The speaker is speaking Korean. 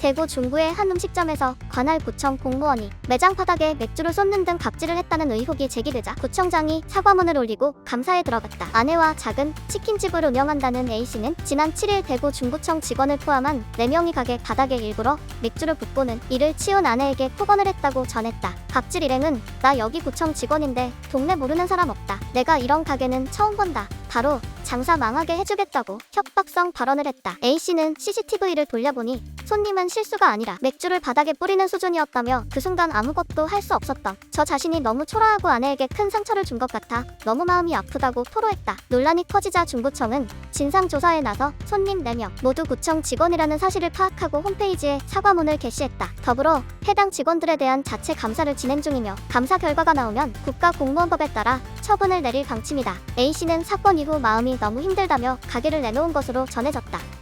대구 중구의 한 음식점에서 관할 구청 공무원이 매장 바닥에 맥주를 쏟는 등 갑질을 했다는 의혹이 제기되자 구청장이 사과문을 올리고 감사에 들어갔다. 아내와 작은 치킨집을 운영한다는 A씨는 지난 7일 대구 중구청 직원을 포함한 4명이 가게 바닥에 일부러 맥주를 붓고는 이를 치운 아내에게 폭언을 했다고 전했다. 갑질 일행은 나 여기 구청 직원인데 동네 모르는 사람 없다. 내가 이런 가게는 처음 본다. 바로 장사 망하게 해주겠다고 협박성 발언을 했다. A씨는 CCTV를 돌려보니 손님은 실수가 아니라 맥주를 바닥에 뿌리는 수준이었다며 그 순간 아무것도 할 수 없었던 저 자신이 너무 초라하고 아내에게 큰 상처를 준 것 같아 너무 마음이 아프다고 토로했다. 논란이 커지자 중구청은 진상조사에 나서 손님 4명 모두 구청 직원이라는 사실을 파악하고 홈페이지에 사과문을 게시했다. 더불어 해당 직원들에 대한 자체 감사를 진행 중이며 감사 결과가 나오면 국가공무원법에 따라 처분을 내릴 방침이다. A씨는 사건 이후 마음이 너무 힘들다며 가게를 내놓은 것으로 전해졌다.